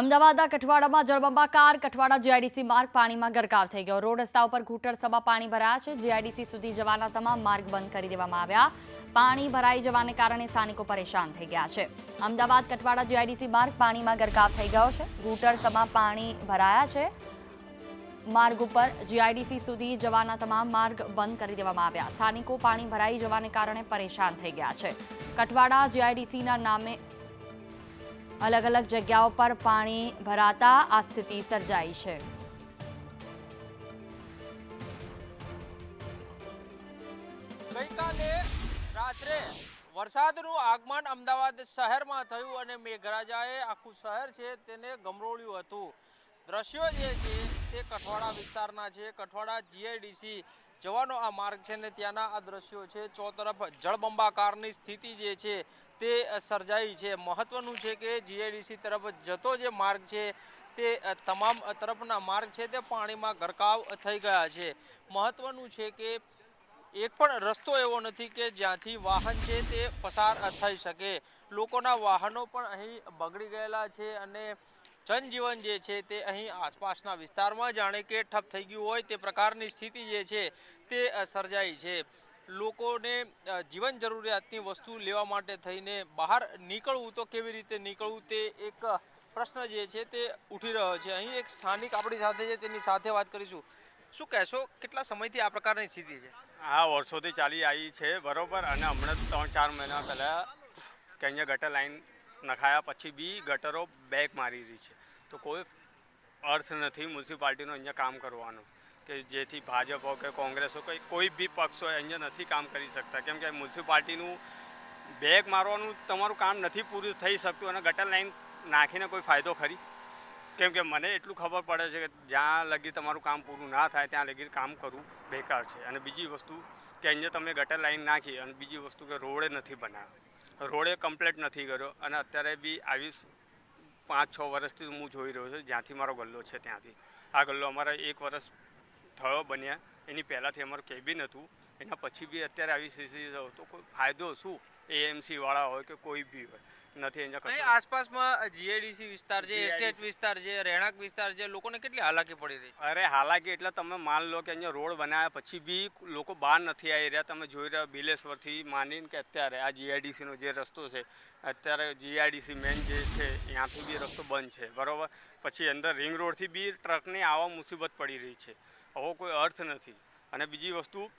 અમદાવાદના કઠવાડામાં જળબંબાકાર કઠવાડા જીઆઈડીસી માર્ગ પાણીમાં ગરકાવ થઈ ગયો. રોડ રસ્તા ઉપર ઘૂંટણસમાં પાણી ભરાયા છે. જીઆઈડીસી સુધી જવાના તમામ માર્ગ બંધ કરી દેવામાં આવ્યા. પાણી ભરાઈ જવાને કારણે સ્થાનિકો પરેશાન થઈ ગયા છે. અમદાવાદ, કઠવાડા જીઆઈડીસી માર્ગ પાણીમાં ગરકાવ થઈ ગયો છે. ઘૂંટણસમાં પાણી ભરાયા છે. માર્ગ ઉપર જીઆઈડીસી સુધી જવાના તમામ માર્ગ બંધ કરી દેવામાં આવ્યા. સ્થાનિકો પાણી ભરાઈ જવાને કારણે પરેશાન થઈ ગયા છે. કઠવાડા જીઆઈડીસીના નામે અલગ અલગ જગ્યાઓ પર પાણી ભરાતા આ સ્થિતિ સર્જાઈ છે. ગઈકાલે રાત્રે વરસાદનું આગમન અમદાવાદ શહેરમાં થયું અને મેઘરાજાએ આખું શહેર છે તેને ગમરોળ્યું હતું. દ્રશ્યો જે છે તે કઠવાડા વિસ્તારના છે. કઠવાડા જીઆઈડીસી જવાનો આ માર્ગ છે ને ત્યાંના આ દ્રશ્યો છે, ચોતરફ જળબંબાકારની સ્થિતિ જે છે તે સર્જાઈ છે. મહત્વનું છે કે જીઆઈડીસી તરફ જતો જે માર્ગ છે તે તમામ તરફના માર્ગ છે તે પાણીમાં ગરકાવ થઈ ગયા છે. મહત્વનું છે કે એક પણ રસ્તો એવો નથી કે જ્યાંથી વાહન છે તે પસાર થઈ શકે. લોકોના વાહનો પણ અહીં બગડી ગયેલા છે અને જનજીવન જે છે તે અહીં આસપાસના વિસ્તારમાં જાણે કે ઠપ થઈ ગયું હોય તે પ્રકારની સ્થિતિ જે છે તે સર્જાઈ છે. લોકોને જીવન જરૂરિયાતની વસ્તુ લેવા માટે થઈને બહાર નીકળવું તો કેવી રીતે નીકળવું તે એક પ્રશ્ન જે છે તે ઉઠી રહ્યો છે. અહીં એક સ્થાનિક આપણી સાથે છે, તેની સાથે વાત કરીશું. શું કહેશો, કેટલા સમયથી આ પ્રકારની સ્થિતિ છે? આ વર્ષોથી ચાલી આવી છે, બરોબર. અને હમણાં ત્રણ ચાર મહિના પહેલાં કે અહીંયા ગટર લાઈન નખાયા પછી બી ગટરો બેક મારી રહી છે. તો કોઈ અર્થ નથી મ્યુનિસિપાલિટીનો અહીંયા કામ કરવાનો. કે જેથી ભાજપ હોય કે કોંગ્રેસ હોય કોઈ બી પક્ષ હોય અહીંયા નથી કામ કરી શકતા. કેમ કે મ્યુનિસિપાલિટીનું બેક મારવાનું તમારું કામ નથી પૂરું થઈ શકતું અને ગટર લાઈન નાખીને કોઈ ફાયદો ખરી? કેમ કે મને એટલું ખબર પડે છે કે જ્યાં લગી તમારું કામ પૂરું ના થાય ત્યાં લગી કામ કરવું બેકાર છે. અને બીજી વસ્તુ કે અહીંયા તમે ગટર લાઈન નાખી અને બીજી વસ્તુ કે રોડે નથી બનાવ્યો. રોડે કમ્પ્લેટ નથી કર્યો અને અત્યારે બી આવી પાંચ છ વર્ષથી હું જોઈ રહ્યો છું, જ્યાંથી મારો ગલ્લો છે ત્યાંથી. આ ગલ્લો અમારા એક વર્ષ થયો બન્યા, એની પહેલાંથી અમારું કેબિન હતું એના પછી બી અત્યારે આવી છે, તો કોઈ ફાયદો શું? એએમસી વાળા હોય કે કોઈ બી હોય. નથી અહીંયા અહીં આસપાસમાં જીઆઈડીસી વિસ્તાર છે એસ્ટેટ વિસ્તાર છે રહેણાંક વિસ્તાર છે લોકોને કેટલી હાલાકી પડી રહી? અરે હાલાકી એટલે તમે માન લો કે અહીંયા રોડ બનાવ્યા પછી બી લોકો બહાર નથી આવી રહ્યા. તમે જોઈ રહ્યા બિલેશ્વરથી માનીને કે અત્યારે આ જીઆઈડીસીનો જે રસ્તો છે અત્યારે જીઆઈડીસી મેન જે છે ત્યાંથી બી રસ્તો બંધ છે. બરાબર? પછી અંદર રિંગ રોડથી બી ટ્રકની આવવા મુસીબત પડી રહી છે. આવો કોઈ અર્થ નથી. અને બીજી વસ્તુ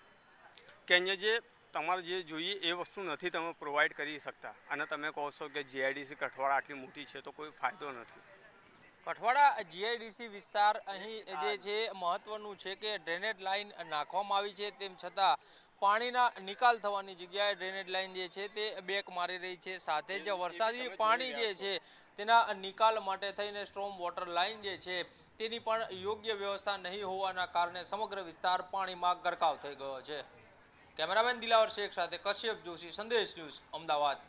કે અહીંયા જે તમારે જે જોઈએ એ વસ્તુ નથી તમે પ્રોવાઈડ કરી શકતા. અને તમે કહો છો કે જીઆઈડીસી કઠવાડા આટલી મોટી છે તો કોઈ ફાયદો નથી. કઠવાડા જીઆઈડીસી વિસ્તાર અહીં જે છે મહત્વનું છે કે ડ્રેનેજ લાઇન નાખવામાં આવી છે. તેમ છતાં પાણીના નિકાલ થવાની જગ્યાએ ડ્રેનેજ લાઇન જે છે તે બેક મારી રહી છે. સાથે જે વરસાદી પાણી જે છે. તેના નિકાલ માટે થઈને સ્ટ્રોમ વોટર લાઇન જે છે તેની પણ યોગ્ય વ્યવસ્થા નહીં હોવાના કારણે સમગ્ર વિસ્તાર પાણીમાં ગરકાવ થઈ ગયો છે. કેમેરામેન દિલાવર શેખ સાથે કશ્યપ જોશી સંદેશ ન્યૂઝ અમદાવાદ.